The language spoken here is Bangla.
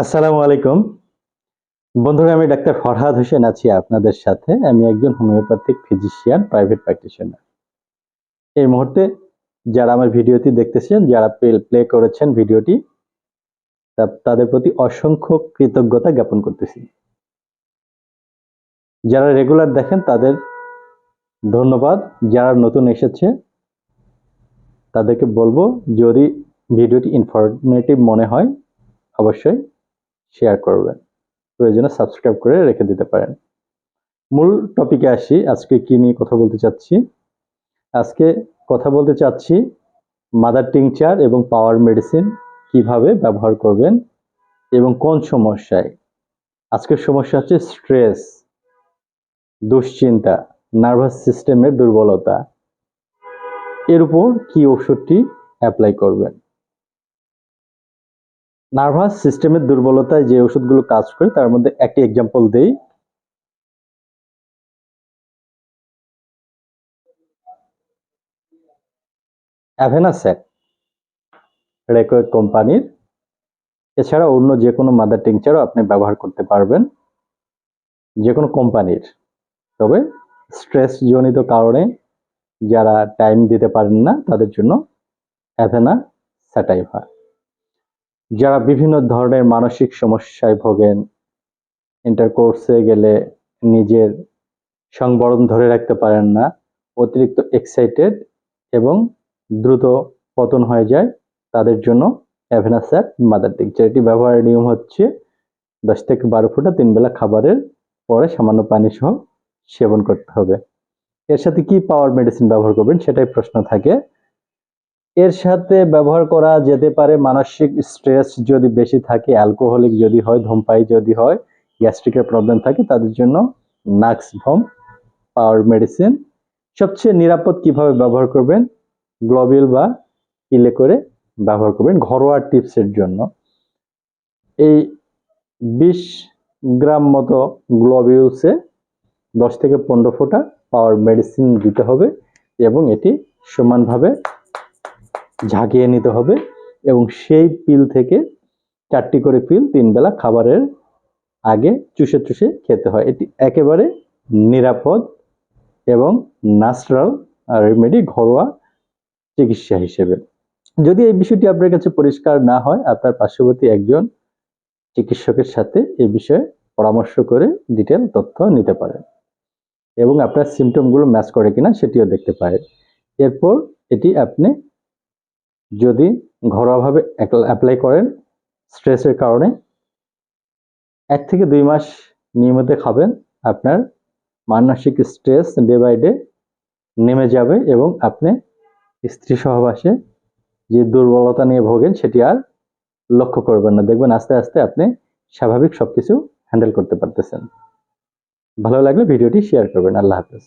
আসসালামু আলাইকুম। বন্ধুরা, আমি ডাক্তার ফরহাদ হোসেন আছি আপনাদের সাথে। আমি একজন হোমিওপ্যাথিক ফিজিশিয়ান, প্রাইভেট প্র্যাকটিশনার। এই মুহূর্তে যারা আমার ভিডিওটি দেখতেছেন, যারা প্লে করেছেন ভিডিওটি তাদের প্রতি অসংখ্য কৃতজ্ঞতা জ্ঞাপন করতেছি। যারা রেগুলার দেখেন, তাদের ধন্যবাদ। যারা নতুন এসেছে, তাদেরকে বলব, যদি ভিডিওটি ইনফরমেটিভ মনে হয়, অবশ্যই শেয়ার করবেন। প্রয়োজনে সাবস্ক্রাইব করে রেখে দিতে পারেন। মূল টপিকে আসি, আজকে কি নিয়ে কথা বলতে চাচ্ছি? আজকে কথা বলতে চাচ্ছি মাদার টিংচার এবং পাওয়ার মেডিসিন কীভাবে ব্যবহার করবেন এবং কোন সমস্যায়। আজকের সমস্যা হচ্ছে স্ট্রেস দুশ্চিন্তা নার্ভাস সিস্টেমের দুর্বলতা। এর উপর কি ওষুধটি অ্যাপ্লাই করবেন? নার্ভাস সিস্টেমের দুর্বলতায় যে ওষুধগুলো কাজ করে, তার মধ্যে একটি এক্সাম্পল দেই। অ্যাভেনাসেক রেকোয়েক কোম্পানির এছাড়া অন্য যে কোনো মাদার টিংচারও আপনি ব্যবহার করতে পারবেন যে কোনো কোম্পানির তবে স্ট্রেস জনিত কারণে যারা টাইম দিতে পারেন না, তাদের জন্য অ্যাভেনা স্যাটাইভা যারা বিভিন্ন ধরনের মানসিক সমস্যায় ভোগেন ইন্টারকোর্সে গেলে নিজের সংবরণ ধরে রাখতে পারেন না, অতিরিক্ত এক্সাইটেড এবং দ্রুত পতন হয়ে যায়, তাদের জন্য অ্যাভেনাস্যাট মাদার টিকচার যেটি ব্যবহারের নিয়ম হচ্ছে দশ থেকে বারো ফুটা তিন বেলা খাবারের পরে সামান্য পানি সহ সেবন করতে হবে। এর সাথে কি পাওয়ার মেডিসিন ব্যবহার করবেন সেটাই প্রশ্ন থাকে। এর সাথে ব্যবহার করা যেতে পারে মানসিক স্ট্রেস যদি বেশি থাকে, অ্যালকোহলিক যদি হয় ধূমপাই যদি হয় গ্যাস্ট্রিকের প্রবলেম থাকে, তাদের জন্য নাক্স ভম পাওয়ার মেডিসিন। সবচেয়ে নিরাপদ কীভাবে ব্যবহার করবেন? গ্লোবিল বা ইলে করে ব্যবহার করবেন ঘরোয়া টিপসের জন্য। এই বিশ গ্রাম মতো গ্লোবিউসে দশ থেকে পনেরো ফোঁটা পাওয়ার মেডিসিন দিতে হবে এবং এটি সমানভাবে ঝাঁকিয়ে নিতে হবে এবং সেই পিল থেকে চারটি করে পিল তিন বেলা খাবারের আগে চুষে চুষে খেতে হয়। এটি একেবারে নিরাপদ এবং ন্যাচারাল রেমেডি ঘরোয়া চিকিৎসা হিসেবে। যদি এই বিষয়টি আপনার কাছে পরিষ্কার না হয়, আপনার পার্শ্ববর্তী একজন চিকিৎসকের সাথে এই বিষয়ে পরামর্শ করে ডিটেল তথ্য নিতে পারেন এবং আপনার সিমটমগুলো ম্যাচ করে কিনা সেটিও দেখতে পারেন। এরপর এটি আপনি যদি ঘরোয়াভাবে অ্যাপ্লাই করেন স্ট্রেসের কারণে এক থেকে দুই মাস নিয়মিত খাবেন, আপনার মানসিক স্ট্রেস ডে বাই ডে নেমে যাবে এবং আপনি স্ত্রী সহবাসে যে দুর্বলতা নিয়ে ভোগেন সেটি আর লক্ষ্য করবেন না। দেখবেন আস্তে আস্তে আপনি স্বাভাবিক সবকিছু হ্যান্ডেল করতে পারতেছেন। ভালো লাগলে ভিডিওটি শেয়ার করবেন। আল্লাহ হাফেজ।